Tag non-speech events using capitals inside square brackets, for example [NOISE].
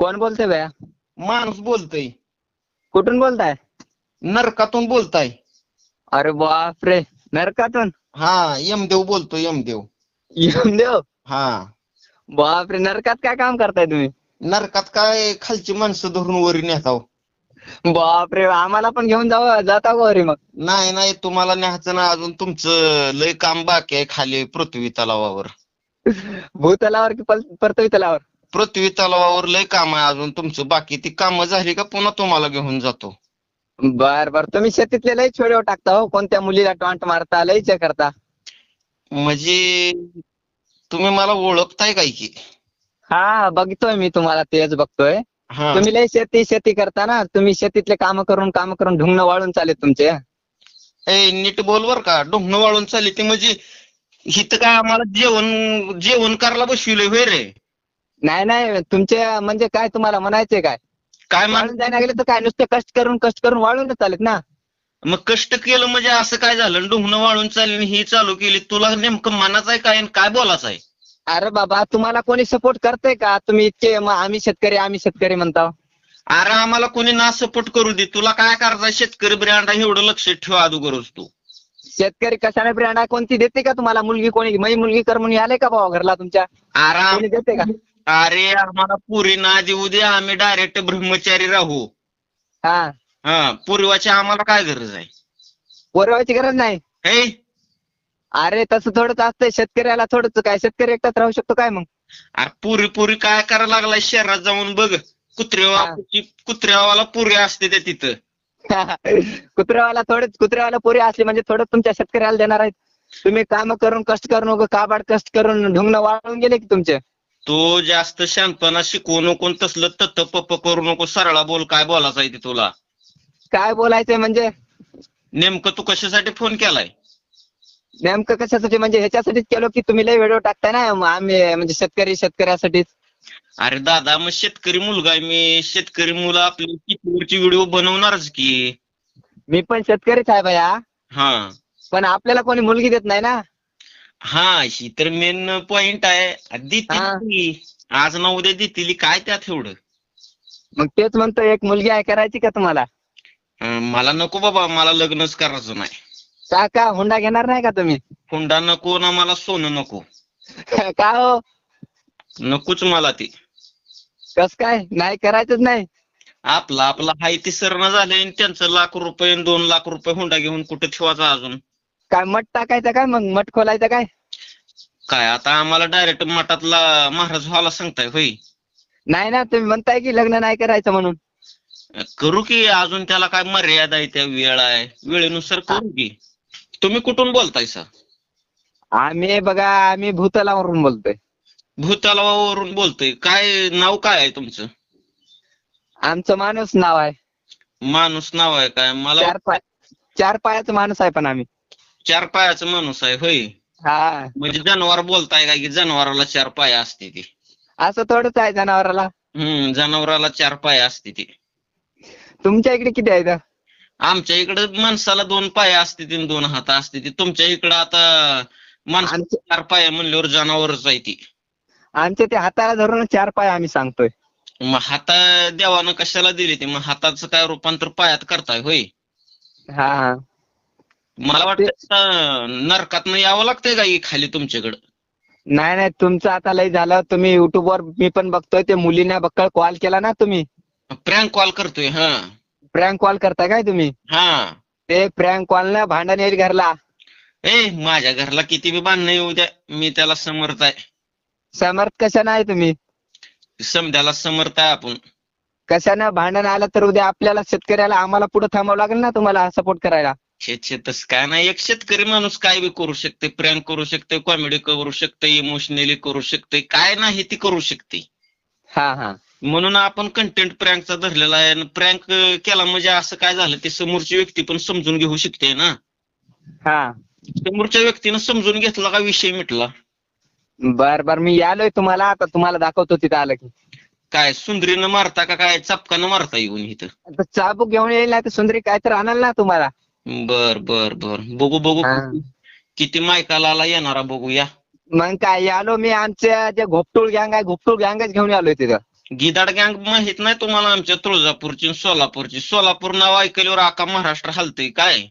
कोण बोलतोय भैया माणूस बोलतोय. कुठून बोलताय? नरकातून बोलताय. अरे बापरे नरकातून? हा यमदेव बोलतोय यमदेव. देव हा. बापरे नरकात काय काम करताय तुम्ही? नरकात काय खालची माणसं धरून वरी नेताव बापरे आम्हाला पण घेऊन जावं जाता का वरी मग? नाही नाही तुम्हाला न्यायचं ना अजून तुमचं लय काम बाकी आहे खाली पृथ्वी तलावावर. भूतलावर की पल- पृथ्वी तलावर पृथ्वी तलावावर लय काम आहे अजून तुमचं. बाकी ती कामं झाली का पुन्हा तुम्हाला घेऊन जातो. बर बर. तुम्ही शेतीतले लय छोडे टाकता हो. कोणत्या मुलीला टॉन्ट मारता लय चे करता. म्हणजे तुम्ही मला ओळखताय काय की? हा बघतोय मी तुम्हाला तेच बघतोय. हा. तुम्ही लय शेती शेती करता ना. तुम्ही शेतीतले काम करून काम करून ढुंगणं वाळून चालेत तुमचे. ए नीट बोल बर का. ढोंगणं वाळून चालली ती म्हणजे हिथं काय आम्हाला जेवण जेवण करायला बसविलंय होय रे. नाही नाही तुमचे म्हणजे काय तुम्हाला म्हणायचे काय? काय मान वाळून जायला गेले तर काय? नुसते कष्ट करून कष्ट करून वाळूनच चालेत ना. मग कष्ट केलं म्हणजे असं काय झालं? ढोंगणं वाळून चालली आणि ही चालू केली. तुला नेमकं मनाचं आहे काय आणि काय बोलायचं आहे? अरे बाबा तुम्हाला कोणी सपोर्ट करतंय का? तुम्ही इतके मग आम्ही शेतकरी आम्ही शेतकरी म्हणता अरे आम्हाला कोणी ना सपोर्ट करू दे. तुला काय करायचं शेतकरी ब्रँड एवढं लक्ष ठेव अगोदरच तू. शेतकरी कशाने ब्रँड? कोणती देते का तुम्हाला? मुलगी कोणी मै मुलगी कर म्हणून आले का भावा घरला तुमच्या? आराम कोणी देते का? अरे आम्हाला पुरी ना देऊ दे आम्ही डायरेक्ट ब्रह्मचारी राहू. हा. हा पूर्वाची आम्हाला काय गरज आहे? पोरवायची गरज नाही. हे अरे तसं थोडंच असतंय. शेतकऱ्याला थोडंच काय शेतकरी एकटाच राहू शकतो काय मग? अरे पुरी पुरी काय करायला लागलाय? शहरात जाऊन बघ. कुत्र्यावा कुत्र्यावाला पुरी असते त्या तिथं. [LAUGHS] कुत्र्यावाला थोडंच कुत्र्यावाला पोरी असली म्हणजे थोडं तुमच्या शेतकऱ्याला देणार आहेत. तुम्ही काम करून कष्ट करून उगा काबाड कष्ट करून ढुंगणं वाळून गेले की तुमचे. तो जास्त शांतपणा शिकवू नको तसलं तत्त पप्प करू नको. सरळा बोल काय बोलायचं ते तुला? काय बोलायचंय म्हणजे? नेमकं तू कशासाठी फोन केलाय? नेमकं कशासाठी? म्हणजे ह्याच्यासाठीच केलो की तुम्ही लय व्हिडिओ टाकताय ना? मग आम्ही म्हणजे शेतकरी शेतकऱ्यासाठीच. अरे दादा मग शेतकरी मुलगा आहे मी. शेतकरी मुलं आपली शेतीवरची व्हिडिओ बनवणारच की. मी पण शेतकरीच आहे भया. हा. पण आपल्याला कोणी मुलगी देत नाही ना? हा ही तर मेन पॉइंट आहे. हा. आज ना उद्या देतील काय त्यात एवढं? मग तेच म्हणतो एक मुलगी आहे करायची का तुम्हाला? अं, मला नको बाबा मला लग्नच करायचं नाही. का का हुंडा घेणार नाही का तुम्ही? हुंडा नको ना मला सोनं नको. [LAUGHS] का हो? नकोच मला ते. कस काय? नाही करायचंच नाही. आपला आपला हाय ते सरण आणि त्यांचं लाख रुपये आणि दोन लाख रुपये हुंडा घेऊन कुठे ठेवायचा अजून? काय मठ टाकायचं काय मग? मठ खोलायचं काय? काय आता आम्हाला डायरेक्ट मठातला महाराज व्हायला सांगताय होय. नाही ना तुम्ही म्हणताय की लग्न नाही करायचं म्हणून. करू की अजून त्याला काय मर्यादा आहे त्या वेळ आहे. वेळेनुसार करू की. तुम्ही कुठून बोलताय सर आम्ही बघा आम्ही भूतलावरून बोलतोय. भूतलावावरून बोलतोय. काय नाव काय आहे तुमचं? आमचं माणूस नाव आहे. माणूस नाव आहे काय? मला चार पाय चार पायाचं माणूस आहे पण आम्ही. चार पायाचं माणूस आहे होय. हा. म्हणजे जनावर बोलताय का की जनावराला चार पाय असते ती. असं थोडंच आहे जनावराला? हम्म जनावराला चार पाय असते ती. तुमच्या इकडे किती आहेत? आमच्या इकडे माणसाला दोन पाय असते ती दोन हात असते ती. तुमच्या इकडे आता माणसाला आमच्या चार पाय म्हणल्यावर जनावरच आहे ती. आमच्या ते हाताला धरून चार पाय आम्ही सांगतोय. मग हाता देवानं कशाला दिली ती? मग हाताचं काय रूपांतर पायात करताय होय. हा हा. मला वाटतं नरकातनं यावं लागतंय का खाली तुमच्याकडं? नाही नाही तुमचं आता लय झालं. तुम्ही युट्यूबवर मी पण बघतोय. ते मुलींना बक्कळ कॉल केला ना तुम्ही. प्रँक कॉल करतोय हा. प्रँक कॉल करता काय तुम्ही? हा. ते प्रँक कॉल ना भांडण येईल घरला. ए माझ्या घरला किती बी बांधणं येऊ द्या. मी त्याला समर्थ आहे. समर्थ कशानं आहे तुम्ही? समद्याला समर्थ आहे आपण. कशानं भांडण आलं तर उद्या आपल्याला शेतकऱ्याला आम्हाला पुढे थांबावं लागेल ना तुम्हाला सपोर्ट करायला? छे छे तसं काय नाही. एक शेतकरी माणूस काय बी करू शकते प्रँक करू शकते कॉमेडी करू शकते इमोशनली करू शकते काय नाही ती करू शकते. हा हा. म्हणून आपण कंटेंट प्रँकचा धरलेला आहे आणि प्रँक केला म्हणजे असं काय झालं ते समोरची व्यक्ती पण समजून घेऊ शकते ना. हा. समोरच्या व्यक्तीनं समजून घेतला का विषय मिटला? बर बर मी आलोय तुम्हाला आता तुम्हाला दाखवतो तिथं आलं की. काय सुंदरीनं मारता का काय चापकानं मारता येऊन इथं? आता चाबूक घेऊन येईल ना तर सुंदरी काय तर आणाल ना तुम्हाला. बर बर बर. बघू बघू. हा. किती मायकाला येणारा बघू या. मग काय आलो मी आमच्या जे घोपटूळ गँग आहे घोपटूळ गँगच घेऊन आलोय तिथं. गिदाड गँग माहीत नाही तुम्हाला आमच्या तुळजापूरची आणि सोलापूरची. सोलापूर नाव ऐकल्यावर आका महाराष्ट्र हलतंय काय?